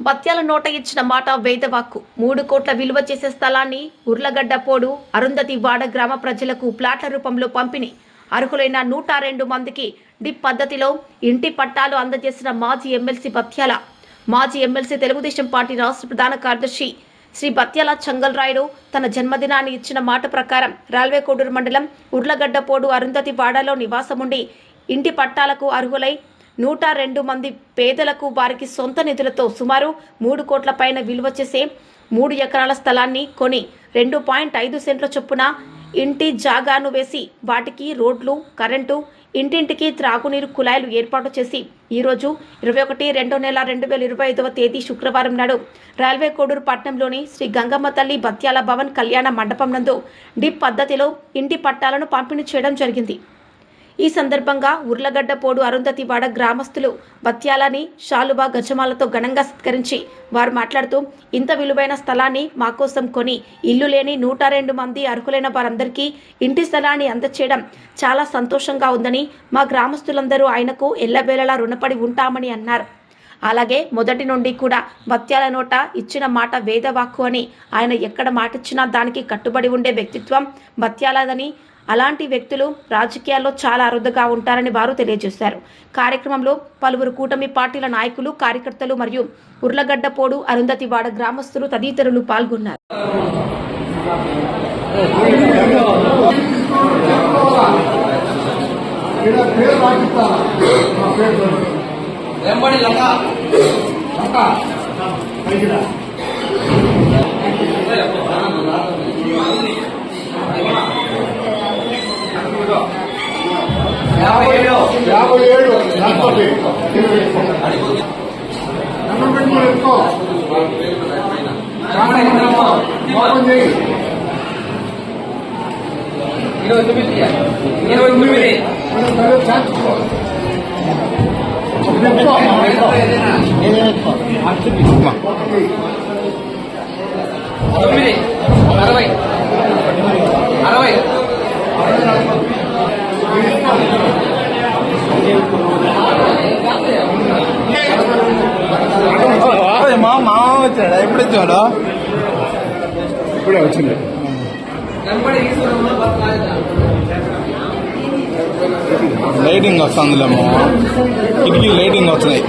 బత్యాల నోట ఇచ్చిన మాట వేదవాక్కు మూడు కోట్ల విలువ చేసే స్థలాన్ని ఉర్లగడ్డ పోడు అరుంధతి వాడ గ్రామ ప్రజలకు ప్లాట్ల రూపంలో పంపిణీ. అర్హులైన నూట రెండు మందికి డిప్ పద్ధతిలో ఇంటి పట్టాలు అందజేసిన మాజీ ఎమ్మెల్సీ బత్యాల. మాజీ ఎమ్మెల్సీ తెలుగుదేశం పార్టీ రాష్ట్ర ప్రధాన కార్యదర్శి శ్రీ బత్యాల చంగల్రాయుడు తన జన్మదినాన్ని ఇచ్చిన మాట ప్రకారం రైల్వే కోడూరు మండలం ఉర్లగడ్డపోడు అరుంధతి వాడలో నివాసముండి ఇంటి పట్టాలకు అర్హులై నూట రెండు మంది పేదలకు వారికి సొంత నిధులతో సుమారు మూడు కోట్ల పైన విలువ చేసే మూడు ఎకరాల స్థలాన్ని కొని రెండు పాయింట్ ఐదు సెంట్ల చొప్పున ఇంటి జాగాను వేసి వాటికి రోడ్లు కరెంటు ఇంటింటికి త్రాగునీరు కుళాయిలు ఏర్పాటు చేసి ఈరోజు ఇరవై ఒకటి రెండో నెల రెండు వేల ఇరవై ఐదవ తేదీ శుక్రవారం నాడు రైల్వే కోడూరు పట్టణంలోని శ్రీ గంగమ్మ తల్లి బత్యాల భవన్ కళ్యాణ మండపం నందు డిప్ పద్ధతిలో ఇంటి పట్టాలను పంపిణీ చేయడం జరిగింది. ఈ సందర్భంగా ఉర్లగడ్డపోడు అరుంధతివాడ గ్రామస్తులు బత్యాలని షాలుబా గజమాలతో ఘనంగా సత్కరించి వారు మాట్లాడుతూ ఇంత విలువైన స్థలాన్ని మా కోసం కొని ఇల్లు లేని నూట రెండు మంది అర్హులైన వారందరికీ ఇంటి స్థలాన్ని అందచేయడం చాలా సంతోషంగా ఉందని మా గ్రామస్తులందరూ ఆయనకు ఎల్లవేళలా రుణపడి ఉంటామని అన్నారు. అలాగే మొదటి నుండి కూడా భత్యాల నోట ఇచ్చిన మాట వేదవాక్కు అని ఆయన ఎక్కడ మాటిచ్చినా దానికి కట్టుబడి ఉండే వ్యక్తిత్వం భత్యాలదని అలాంటి వ్యక్తులు రాజకీయాల్లో చాలా అరుదుగా ఉంటారని వారు తెలియజేశారు. కార్యక్రమంలో పలువురు కూటమి పార్టీల నాయకులు కార్యకర్తలు మరియు ఉర్లగడ్డపోడు అరుంధతివాడ గ్రామస్తులు తదితరులు పాల్గొన్నారు. వెంబడి యాభై ఏడు యాభై ఏడు రాష్ట్రపతి దండం పెట్టుకుని ఎక్కువ ఓపెన్ చేయి ఇరవై తొమ్మిది ఇరవై తొమ్మిది మనం సరే ఛాన్స్ ఇవ్వు. ఎక్కువ. ఒకటి. తొమ్మిది వచ్చాడా? ఎప్పుడు వచ్చాడు ఇప్పుడే వచ్చింది లైటింగ్ వస్తుందిలే మామ కిటికీ లైటింగ్ వస్తున్నాయి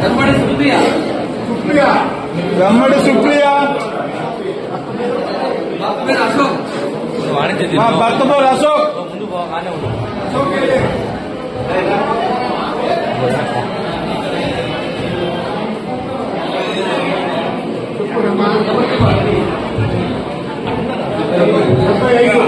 వెంబడి సుప్రియ సుప్రియ వెమ్మడి సుప్రియ భర్త పేరు అశోక్ మా భర్త పేరు అశోక్. ఐదు. వెంబడి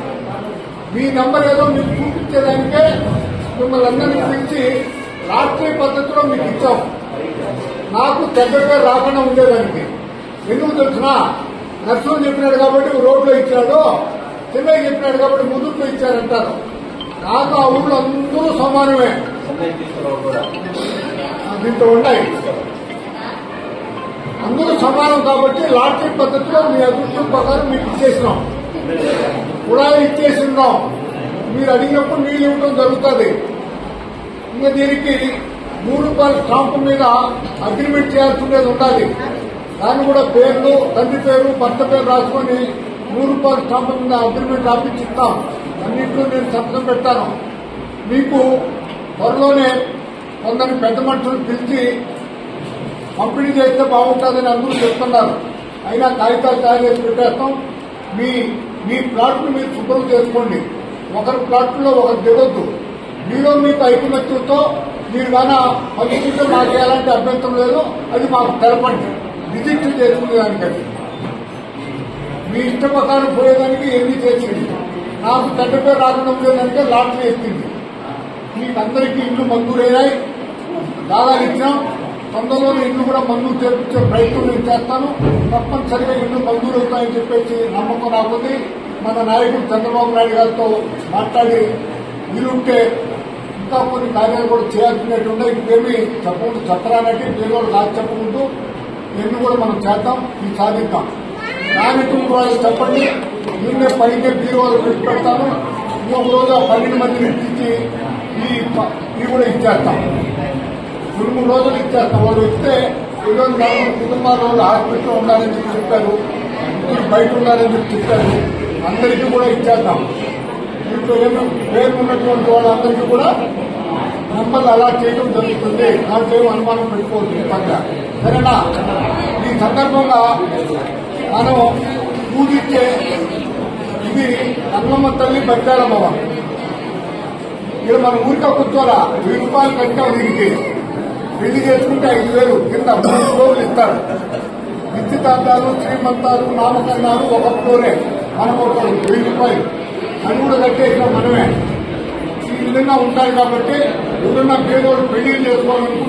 మీ నంబర్ ఏదో మీకు చూపించేదానికే మిమ్మల్ని అందరినీ పిలిచి రాష్ట్రీయ పద్ధతిలో మీకు ఇచ్చాం. నాకు దగ్గరగా రాకుండా ఉండేదానికి. ఎందుకు తెలిసిన? నర్సులు చెప్పినాడు కాబట్టి రోడ్లో ఇచ్చాడు చెన్నై చెప్పినాడు కాబట్టి ముందుకు ఇచ్చారంటారు. నాకు ఆ ఊళ్ళో అందరూ సమానమే. దీంతో ఉన్నాయి. అందరూ సమానం కాబట్టి లాటరీ పద్ధతిలో మీ అభివృద్ధి ప్రకారం మీకు ఇచ్చేసినాం. కూడా ఉన్నాం మీరు అడిగినప్పుడు నీళ్ళు ఇవ్వడం జరుగుతుంది. ఇంకా దీనికి మూడు రూపాయల స్టాంపు మీద అగ్రిమెంట్ చేయాల్సి ఉండేది ఉండాలి. దాన్ని కూడా పేర్లు తండ్రి పేరు భర్త పేరు రాసుకొని మూడు రూపాయల స్టాంపు మీద అగ్రిమెంట్ రాపించిస్తాం అన్నింటిలో నేను సంతకం పెట్టాను మీకు త్వరలోనే కొందరిని పెద్ద మనుషులు పిలిచి పంపిణీ చేస్తే బాగుంటుందని అందరూ చెప్తున్నారు. అయినా కాగితాలు తయారు చేసి పెట్టేస్తాం. మీ మీ ప్లాట్ను మీరు శుభ్రం చేసుకోండి. ఒకరి ప్లాట్లో ఒకరు దిగొద్దు. మీలో మీకు ఐకమత్యంతో మీరు కానీ పంచుకుంటే మాకు ఎలాంటి అభ్యంతరం లేదు. అది మాకు తెలపండి. విజిట్ చేసుకునేదానికి మీ ఇష్ట ప్రకారం పోయేదానికి ఏమీ చేసింది. నాకు చెడ్డ పేరు రాకుండా ఉండేదానికే లాటరీ ఎత్తింది మీకు అందరికీ ఇల్లు మంజూరయ్యాయి దాదాపు ఇచ్చాం తొందరలోనే ఇల్లు కూడా మంజూరు చేపించే ప్రయత్నం నేను చేస్తాను. తప్పనిసరిగా ఇల్లు మంజూరు అవుతాయని చెప్పేసి నమ్మకం నాకుంది. మన నాయకుడు చంద్రబాబు నాయుడు గారితో మాట్లాడి వీలుంటే ఇంకా కొన్ని కార్యాలు కూడా చేయాల్సినట్టు ఉన్నాయి. ఇవేమి చెప్పకుండా చెప్పరానట్టు పేదోడు కాదు చెప్పుకుంటూ ఎన్ని కూడా మనం చేద్దాం. ఇది సాధిద్దాం. నాయకుడు వాళ్ళు చెప్పండి. నిన్నే పైకే బీరువాలు పెట్టి పెడతాను. ఇంకొక రోజు ఆ పన్నెండు మందిని ఇచ్చి ఈ కూడా ఇచ్చేస్తాం. రెండు మూడు రోజులు ఇచ్చేస్తాం. వాళ్ళు వస్తే ఈరోజు నలుగురు కుటుంబాలు వాళ్ళు హాస్పిటల్లో ఉండాలని చెప్పి చెప్పారు బయట ఉండాలని చెప్పి చెప్పారు అందరికీ కూడా ఇచ్చేద్దాం దీంట్లో ఏమో పేరు ఉన్నటువంటి వాళ్ళందరికీ కూడా మిమ్మల్ని అలా చేయడం జరుగుతుంది. దాంట్లో ఏం అనుమానం పెట్టుకోవద్దు ఈ పక్క. సరేనా? ఈ సందర్భంగా మనం పూజించే ఇది అన్నమ్మ తల్లి బచ్చారమ్మ ఇక్కడ మన ఊరికే కూర్చోరా వెయ్యి రూపాయలు కట్టాం దీనికి పెళ్ళి చేసుకుంటే ఐదు వేలు. కింద మూడు రోజులు ఇస్తారు. నిశ్చితార్థాలు శ్రీమంతాలు నామకరణాలు ఒక ఫ్లోరే మనం ఒక వెయ్యి రూపాయలు. అని కూడా కట్టేసిన మనమే. ఈ విధంగా ఉంటాయి కాబట్టి ఎవరన్నా పేదోడు పెళ్ళి చేసుకోవాలనుకుంటే